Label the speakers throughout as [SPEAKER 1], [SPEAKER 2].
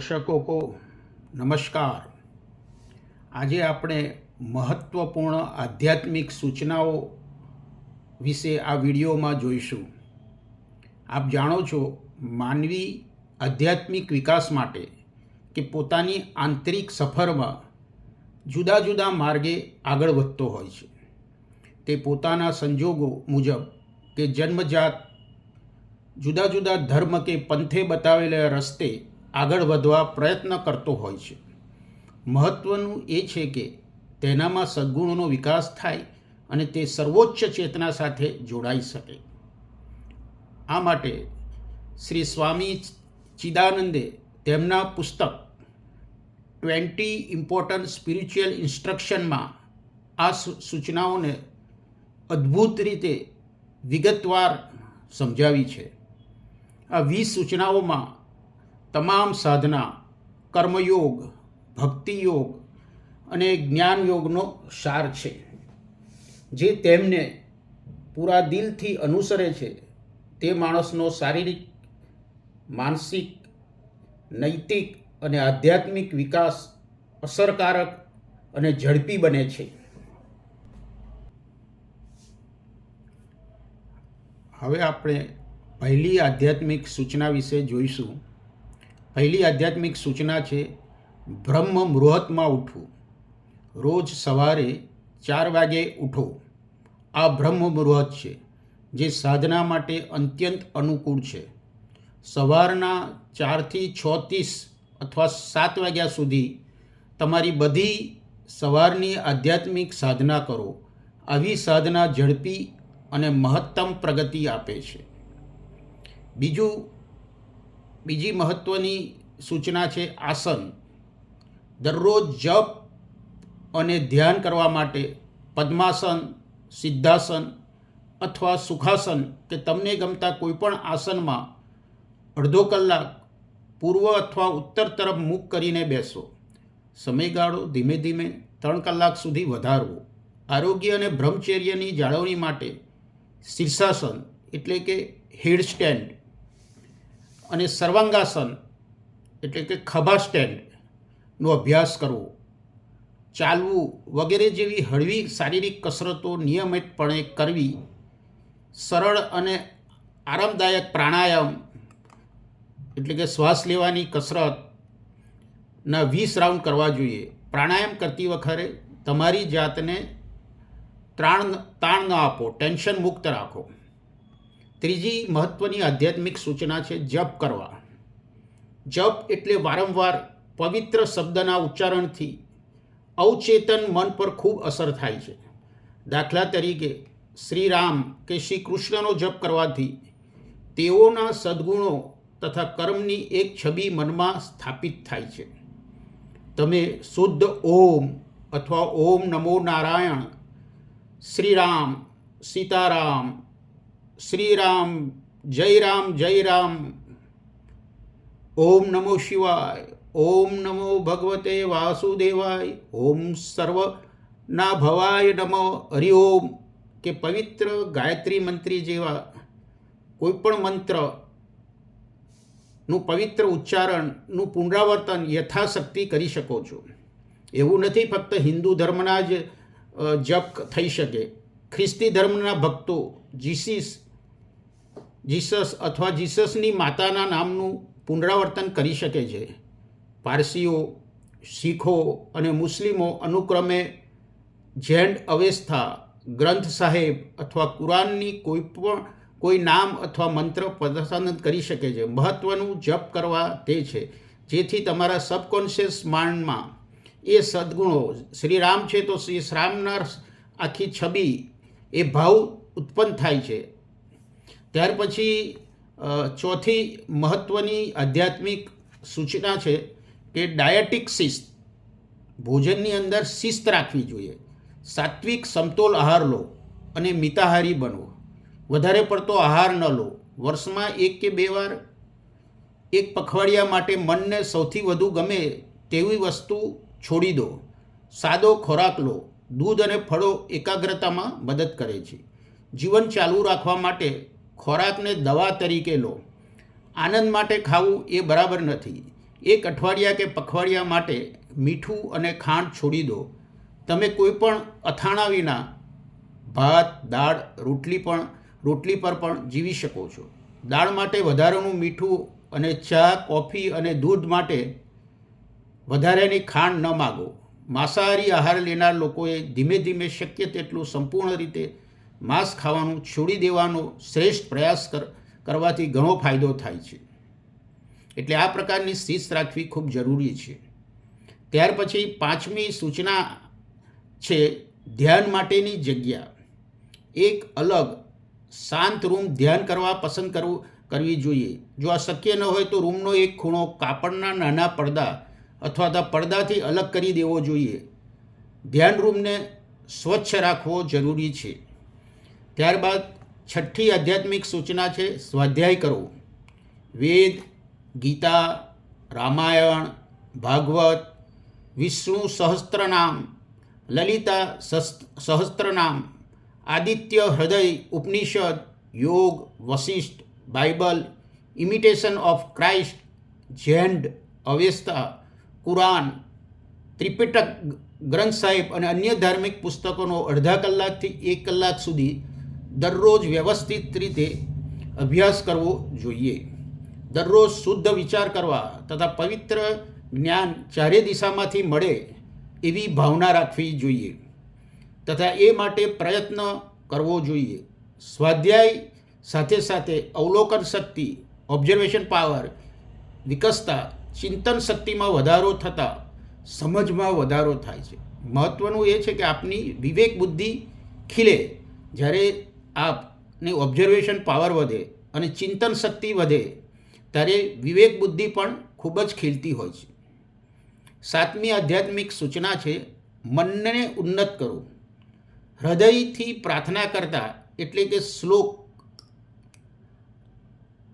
[SPEAKER 1] દર્શકો કો નમસ્કાર. આજે આપણે મહત્ત્વપૂર્ણ આધ્યાત્મિક સૂચનાઓ વિશે આ વિડીયોમાં જોઈશું. આપ જાણો છો માનવી આધ્યાત્મિક વિકાસ માટે કે પોતાની આંતરિક સફરમાં જુદા જુદા માર્ગે આગળ વધતો હોય છે. તે પોતાના સંજોગો મુજબ કે જન્મજાત જુદા જુદા ધર્મ કે પંથે બતાવેલા રસ્તે આગળ વધવા પ્રયત્ન કરતો હોય છે. મહત્ત્વનું એ છે કે તેનામાં સદ્ગુણોનો વિકાસ થાય અને તે સર્વોચ્ચ ચેતના સાથે જોડાઈ શકે. આ માટે શ્રી સ્વામી ચિદાનંદે તેમના પુસ્તક ટ્વેન્ટી ઇમ્પોર્ટન્ટ સ્પિરિચ્યુઅલ ઇન્સ્ટ્રક્શનમાં આ સૂચનાઓને અદ્ભુત રીતે વિગતવાર સમજાવી છે. આ વીસ સૂચનાઓમાં તમામ સાધના, કર્મયોગ, ભક્તિયોગ અને જ્ઞાન યોગનો સાર છે. જે તેમને પૂરા દિલથી અનુસરે છે, તે માણસનો શારીરિક, માનસિક, નૈતિક અને આધ્યાત્મિક વિકાસ અસરકારક અને ઝડપી બને છે. હવે આપણે પહેલી આધ્યાત્મિક સૂચના વિશે જોઈશું. પહેલી આધ્યાત્મિક સૂચના છે, બ્રહ્મ મુહૂર્તમાં ઉઠવું. રોજ સવારે ચાર વાગે ઉઠો. આ બ્રહ્મ મુહૂર્ત છે, જે સાધના માટે અત્યંત અનુકૂળ છે. સવારના ચારથી છ ત્રીસ અથવા સાત વાગ્યા સુધી તમારી બધી સવારની આધ્યાત્મિક સાધના કરો. આવી સાધના ઝડપી અને મહત્તમ પ્રગતિ આપે છે. બીજું બીજી મહત્ત્વની સૂચના છે આસન. દરરોજ જપ અને ધ્યાન કરવા માટે પદ્માસન, સિદ્ધાસન અથવા સુખાસન કે તમને ગમતા કોઈપણ આસનમાં અડધો કલાક પૂર્વ અથવા ઉત્તર તરફ મુખ કરીને બેસો. સમયગાળો ધીમે ધીમે ત્રણ કલાક સુધી વધારવો. આરોગ્ય અને બ્રહ્મચર્યની જાળવણી માટે શીર્ષાસન એટલે કે હેડ સ્ટેન્ડ અને સર્વાંગાસન એટલે કે ખભા સ્ટેન્ડનો અભ્યાસ કરવો. ચાલવું વગેરે જેવી હળવી શારીરિક કસરતો નિયમિતપણે કરવી, સરળ અને આરામદાયક પ્રાણાયામ એટલે કે શ્વાસ લેવાની કસરતના વીસ રાઉન્ડ કરવા જોઈએ. પ્રાણાયામ કરતી વખતે તમારી જાતને ત્રાણ, તાણ ન આપો, ટેન્શન મુક્ત રાખો. ત્રીજી મહત્ત્વની આધ્યાત્મિક સૂચના છે જપ કરવા. જપ એટલે વારંવાર પવિત્ર શબ્દના ઉચ્ચારણથી અવચેતન મન પર ખૂબ અસર થાય છે. દાખલા તરીકે શ્રી રામ કે શ્રી કૃષ્ણનો જપ કરવાથી તેઓના સદ્ગુણો તથા કર્મની એક છબી મનમાં સ્થાપિત થાય છે. તમે શુદ્ધ ઓમ અથવા ઓમ નમો નારાયણ, શ્રીરામ, સીતારામ શ્રીરામ જય રામ જય રામ ઓમ નમો શિવાય, ઓમ નમો ભગવતે વાસુદેવાય, ઓમ સર્વના ભવાય નમો હરિઓમ કે પવિત્ર ગાયત્રી મંત્રી જેવા કોઈપણ મંત્રનું પવિત્ર ઉચ્ચારણનું પુનરાવર્તન યથાશક્તિ કરી શકો છો. એવું નથી ફક્ત હિન્દુ ધર્મના જ જપ થઈ શકે. ખ્રિસ્તી ધર્મના ભક્તો, જીસીસ જીસસ અથવા જીસસની માતાના નામનું પુનરાવર્તન કરી શકે છે. પારસીઓ, શીખો અને મુસ્લિમો અનુક્રમે જેન્ડ અવેસ્થા, ગ્રંથ સાહેબ અથવા કુરાનની કોઈ પણ, કોઈ નામ અથવા મંત્ર પ્રદર્શન કરી શકે છે. મહત્ત્વનું જપ કરવા તે છે. જેથી તમારા સબકોન્શિયસ માઇન્ડમાં એ સદ્ગુણો, શ્રી રામ છે તો શ્રી રામના આખી છબી એ ભાવ ઉત્પન્ન થાય છે. ત્યાર પછી ચોથી મહત્ત્વની આધ્યાત્મિક સૂચના છે કે ડાયટિક શિસ્ત. ભોજનની અંદર શિસ્ત રાખવી જોઈએ. સાત્વિક સમતોલ આહાર લો અને મિતાહારી બનો. વધારે પડતો આહાર ન લો. વર્ષમાં એક કે બે વાર એક પખવાડિયા માટે મનને સૌથી વધુ ગમે તેવી વસ્તુ છોડી દો. સાદો ખોરાક લો. દૂધ અને ફળો એકાગ્રતામાં મદદ કરે છે. જીવન ચાલુ રાખવા માટે ખોરાકને દવા તરીકે લો. આનંદ માટે ખાવું એ બરાબર નથી. એક અઠવાડિયા કે પખવાડિયા માટે મીઠું અને ખાંડ છોડી દો. તમે કોઈ પણ અથાણા વિના ભાત, દાળ, રોટલી પણ, રોટલી પર પણ જીવી શકો છો. દાળ માટે વધારાનું મીઠું અને ચા, કોફી અને દૂધ માટે વધારાની ખાંડ ન માગો. માંસાહારી આહાર લેનાર લોકોએ ધીમે ધીમે શક્ય તેટલું સંપૂર્ણ રીતે માંસ ખાવાનું છોડી દેવાનો શ્રેષ્ઠ પ્રયાસ કર, કરવાથી ઘણો ફાયદો થાય છે. એટલે આ પ્રકારની શિસ્ત રાખવી ખૂબ જરૂરી છે. ત્યાર પછી પાંચમી સૂચના છે ધ્યાન માટેની જગ્યા. એક અલગ શાંત રૂમ ધ્યાન કરવા પસંદ કરવું, કરવી જોઈએ. જો આ શક્ય ન હોય તો રૂમનો એક ખૂણો કાપડના નાના પડદા અથવા તો પડદાથી અલગ કરી દેવો જોઈએ. ધ્યાન રૂમને સ્વચ્છ રાખવો જરૂરી છે. ત્યારબાદ છઠ્ઠી આધ્યાત્મિક સૂચના છે, સ્વાધ્યાય કરવો. વેદ, Gita, Ramayana, Bhagavat, Vishnu Sahasranama, Lalita Sahasranama, Aditya Hriday, Upanishad, Yoga Vashishtha Bible, Imitation of Christ Jain Avesta Quran, Tripitaka Granth Sahib અને અન્ય ધાર્મિક પુસ્તકોનો અડધા કલાકથી એક કલાક સુધી દરરોજ વ્યવસ્થિત રીતે અભ્યાસ કરવો જોઈએ. દરરોજ શુદ્ધ વિચાર કરવા તથા પવિત્ર જ્ઞાન ચારે દિશામાંથી મળે એવી ભાવના રાખવી જોઈએ. તથા એ માટે પ્રયત્ન કરવો જોઈએ. સ્વાધ્યાય સાથે સાથે અવલોકન શક્તિ ઓબ્ઝર્વેશન પાવર વિકસતા ચિંતન શક્તિમાં વધારો થતાં સમજમાં વધારો થાય છે. મહત્ત્વનું એ છે કે આપની વિવેક બુદ્ધિ ખીલે જ્યારે આપની ઓબ્ઝર્વેશન પાવર વધે અને ચિંતન શક્તિ વધે, ત્યારે વિવેક બુદ્ધિ પણ ખૂબ જ ખીલતી હોય છે. સાતમી આધ્યાત્મિક સૂચના છે, મનને ઉન્નત કરો. હૃદયથી પ્રાર્થના કરતા એટલે કે શ્લોક,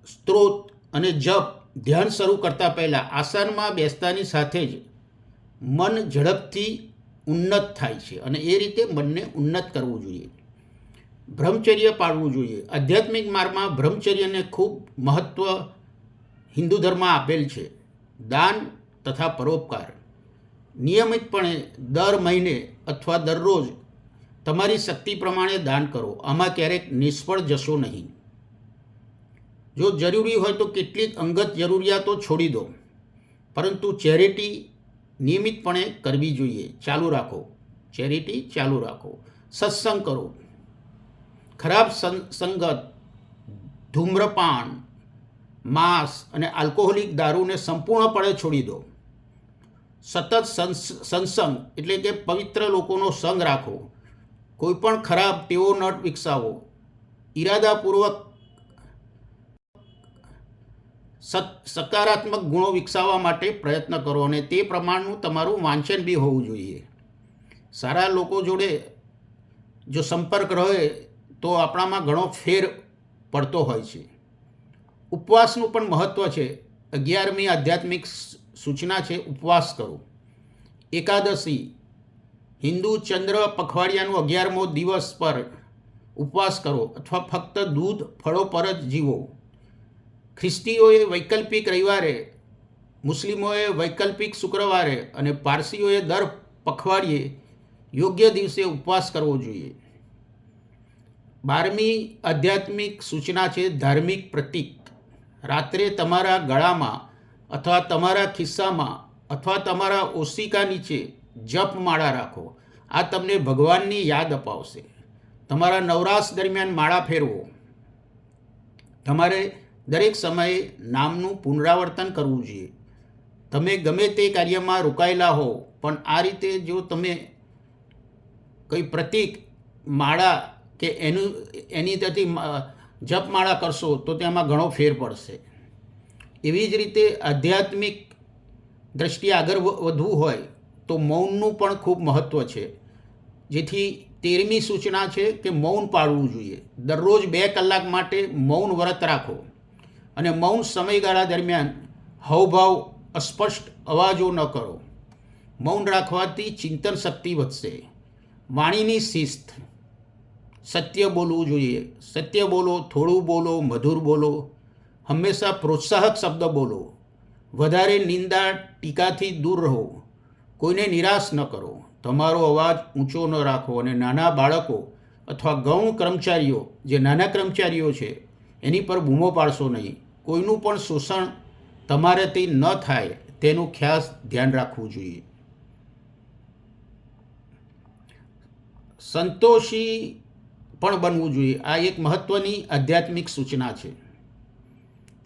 [SPEAKER 1] સ્ત્રોત અને જપ ધ્યાન શરૂ કરતા પહેલાં આસનમાં બેસતાની સાથે જ મન ઝડપથી ઉન્નત થાય છે અને એ રીતે મનને ઉન્નત કરવું જોઈએ. બ્રહ્મચર્ય પાળવું જોઈએ. આધ્યાત્મિક માર્ગમાં બ્રહ્મચર્યને ખૂબ મહત્ત્વ હિન્દુ ધર્મમાં આપેલ છે. દાન તથા પરોપકાર. નિયમિતપણે દર મહિને અથવા દરરોજ તમારી શક્તિ પ્રમાણે દાન કરો. આમાં ક્યારેક નિષ્ફળ જશો નહીં. જો જરૂરી હોય તો કેટલીક અંગત જરૂરિયાતો છોડી દો. પરંતુ ચેરિટી નિયમિતપણે કરવી જોઈએ. ચાલુ રાખો. ચેરિટી ચાલુ રાખો. સત્સંગ કરો. ખરાબ સંગત, ધૂમ્રપાન, માંસ અને આલ્કોહોલિક દારૂને સંપૂર્ણપણે છોડી દો. સતત સંસંગ એટલે કે પવિત્ર લોકોનો સંગ રાખો. કોઈપણ ખરાબ ટેવો ન વિકસાવો. ઈરાદાપૂર્વક સકારાત્મક ગુણો વિકસાવવા માટે પ્રયત્ન કરો અને તે પ્રમાણનું તમારું વાંચન બી હોવું જોઈએ. સારા લોકો જોડે જો સંપર્ક રહે તો આપણામાં ઘણો ફેર પડતો હોય છે. ઉપવાસનું પણ મહત્ત્વ છે. અગિયારમી આધ્યાત્મિક સૂચના છે ઉપવાસ કરો. એકાદશી, હિન્દુ ચંદ્ર પખવાડિયાનો અગિયારમો દિવસ પર ઉપવાસ કરો અથવા ફક્ત દૂધ, ફળો પર જ જીવો. ખ્રિસ્તીઓએ વૈકલ્પિક રવિવારે, મુસ્લિમોએ વૈકલ્પિક શુક્રવારે અને પારસીઓએ દર પખવાડિયે યોગ્ય દિવસે ઉપવાસ કરવો જોઈએ. બારમી આધ્યાત્મિક સૂચના છે ધાર્મિક પ્રતીક. રાત્રે તમારા ગળામાં અથવા તમારા ખિસ્સામાં અથવા તમારા ઓશિકા નીચે જપમાળા રાખો. આ તમને ભગવાનની યાદ અપાવશે. તમારા નવરાશ દરમિયાન માળા ફેરવો. તમારે દરેક સમયે નામનું પુનરાવર્તન કરવું જોઈએ. તમે ગમે તે કાર્યમાં રોકાયેલા હો પણ આ રીતે જો તમે કંઈ પ્રતીક, માળા કે એનું, એની થતી જપમાળા કરશો તો તેમાં ઘણો ફેર પડશે. એવી જ રીતે આધ્યાત્મિક દ્રષ્ટિએ આગળ વધવું હોય તો મૌનનું પણ ખૂબ મહત્ત્વ છે. જેથી તેરમી સૂચના છે કે મૌન પાળવું જોઈએ. દરરોજ બે કલાક માટે મૌન વ્રત રાખો અને મૌન સમયગાળા દરમિયાન હાવભાવ, અસ્પષ્ટ અવાજો ન કરો. મૌન રાખવાથી ચિંતન શક્તિ વધશે. વાણીની શિસ્ત સત્ય બોલવું જોઈએ. સત્ય બોલો, થોડું બોલો, મધુર બોલો. હંમેશા પ્રોત્સાહક શબ્દ બોલો. વધારે નિંદા ટીકાથી દૂર રહો. કોઈને નિરાશ ન કરો. તમારો અવાજ ઊંચો ન રાખો અને નાના બાળકો અથવા ગૌણ કર્મચારીઓ, જે નાના કર્મચારીઓ છે, એની પર બૂમો પાડશો નહીં. કોઈનું પણ શોષણ તમારાથી ન થાય, તેનું ખાસ ધ્યાન રાખવું જોઈએ. સંતોષી પણ બનવું જોઈએ. આ એક મહત્ત્વની આધ્યાત્મિક સૂચના છે.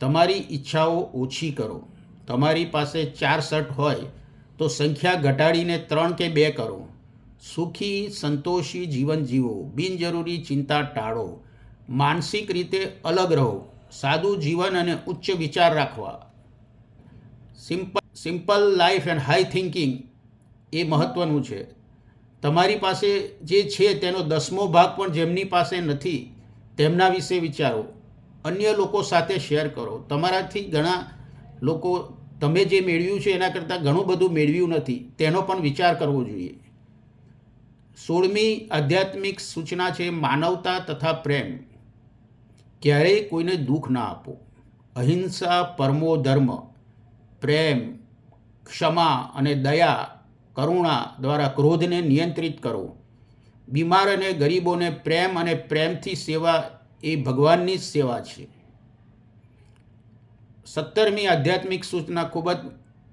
[SPEAKER 1] તમારી ઈચ્છાઓ ઓછી કરો. તમારી પાસે ચાર શર્ટ હોય તો સંખ્યા ઘટાડીને ત્રણ કે બે કરો. સુખી, સંતોષી જીવન જીવો. બિનજરૂરી ચિંતા ટાળો. માનસિક રીતે અલગ રહો. સાદું જીવન અને ઉચ્ચ વિચાર રાખવા. Simple simple life and high thinking એ મહત્ત્વનું છે. તમારી પાસે જે છે તેનો દસમો ભાગ પણ જેમની પાસે નથી, તેમના વિશે વિચારો. અન્ય લોકો સાથે શેર કરો. તમારાથી ઘણા લોકો તમે જે મેળવ્યું છે એના કરતાં ઘણું બધું મેળવ્યું નથી. તેનો પણ વિચાર કરવો જોઈએ. સોળમી આધ્યાત્મિક સૂચના છે માનવતા તથા પ્રેમ. ક્યારેય કોઈને દુઃખ ના આપો. અહિંસા, પરમો ધર્મ, પ્રેમ, ક્ષમા અને દયા કરુણા દ્વારા ક્રોધને નિયંત્રિત કરો. બીમાર અને ગરીબોને પ્રેમ અને પ્રેમથી સેવા એ ભગવાનની સેવા છે. સત્તરમી આધ્યાત્મિક સૂચના ખૂબ જ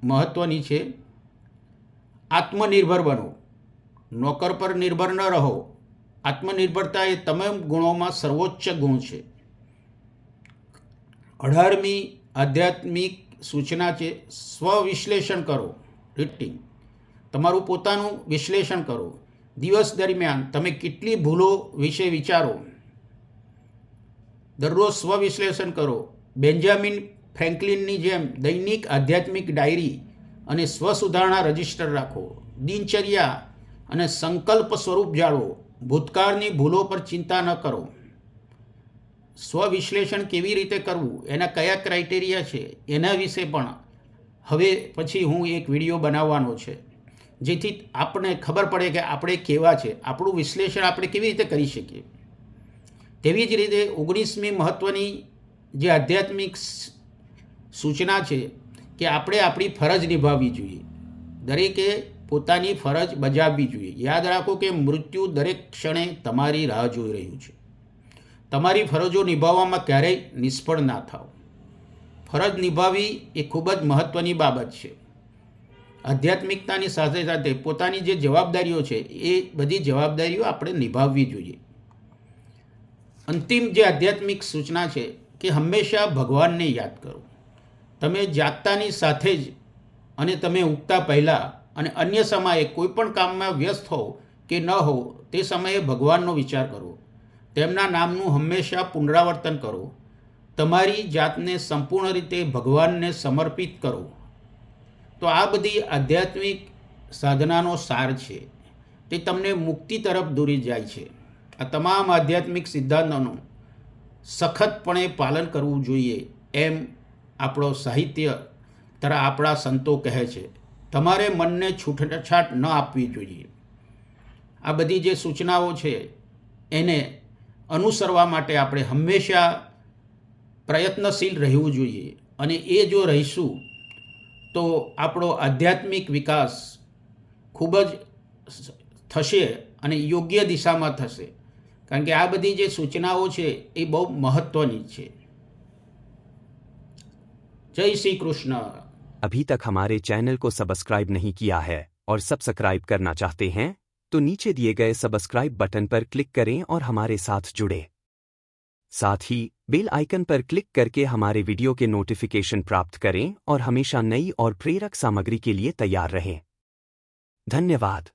[SPEAKER 1] મહત્ત્વની છે. આત્મનિર્ભર બનો. નોકર પર નિર્ભર ન રહો. આત્મનિર્ભરતા એ તમામ ગુણોમાં સર્વોચ્ચ ગુણ છે. અઢારમી આધ્યાત્મિક સૂચના છે. સ્વવિશ્લેષણ કરો. રીટિંગ. તમારું પોતાનું વિશ્લેષણ કરો. દિવસ દરમિયાન તમે કેટલી ભૂલો વિશે વિચારો. દરરોજ સ્વવિશ્લેષણ કરો. બેન્જામિન ફ્રેન્કલિનની જેમ દૈનિક આધ્યાત્મિક ડાયરી અને સ્વસુધારણા રજિસ્ટર રાખો. દિનચર્યા અને સંકલ્પ સ્વરૂપ જાળવો. ભૂતકાળની ભૂલો પર ચિંતા ન કરો. સ્વવિશ્લેષણ કેવી રીતે કરવું? એના કયા ક્રાઇટેરિયા છે? એના વિશે પણ. હવે પછી હું એક વીડિયો બનાવવાનો છે. જેથી આપણે ખબર પડે કે આપણે કેવા છે. આપણું વિશ્લેષણ આપણે કેવી રીતે કરી શકીએ. તેવી જ રીતે ઓગણીસમી મહત્ત્વની જે આધ્યાત્મિક સૂચના છે કે આપણે આપણી ફરજ નિભાવવી જોઈએ. દરેકે પોતાની ફરજ બજાવવી જોઈએ. યાદ રાખો કે મૃત્યુ દરેક ક્ષણે તમારી રાહ જોઈ રહ્યું છે. તમારી ફરજો નિભાવવામાં ક્યારેય નિષ્ફળ ના થાવ ફરજ નિભાવવી એ ખૂબ જ મહત્ત્વની બાબત છે. આધ્યાત્મિકતાની સાથે સાથે પોતાની જે જવાબદારીઓ છે, એ બધી જવાબદારીઓ આપણે નિભાવવી જોઈએ. અંતિમ જે આધ્યાત્મિક સૂચના છે કે હંમેશા ભગવાનને યાદ કરો. તમે જાગતાની સાથે જ અને તમે ઉગતા પહેલાં અને અન્ય સમયે કોઈ પણ કામમાં વ્યસ્ત હો કે ન હો તે સમયે ભગવાનનો વિચાર કરો. તેમના નામનું હંમેશા પુનરાવર્તન કરો. તમારી જાતને સંપૂર્ણ રીતે ભગવાનને સમર્પિત કરો. તો આ બધી આધ્યાત્મિક સાધનાનો સાર છે. તે તમને મુક્તિ તરફ દોરી જાય છે. આ તમામ આધ્યાત્મિક સિદ્ધાંતોનું સખતપણે પાલન કરવું જોઈએ એમ આપણો સાહિત્ય તરા આપણા સંતો કહે છે. તમારે મનને છૂટછાટ ન આપવી જોઈએ. આ બધી જે સૂચનાઓ છે એને અનુસરવા માટે આપણે હંમેશા પ્રયત્નશીલ રહેવું જોઈએ અને એ જો રહીશું તો આપણો આધ્યાત્મિક વિકાસ ખૂબ જ થશે અને યોગ્ય દિશામાં થશે કારણ કે આ બધી જે સૂચનાઓ છે એ બહુ મહત્ત્વની છે જય શ્રી કૃષ્ણ
[SPEAKER 2] अभी तक हमारे चैनल को सब्सक्राइब नहीं किया है और सब्सक्राइब करना चाहते हैं तो नीचे दिए गए सब्सक्राइब बटन पर क्लिक करें और हमारे साथ जुड़े साथ ही बेल आइकन पर क्लिक करके हमारे वीडियो के नोटिफिकेशन प्राप्त करें और हमेशा नई और प्रेरक सामग्री के लिए तैयार रहें धन्यवाद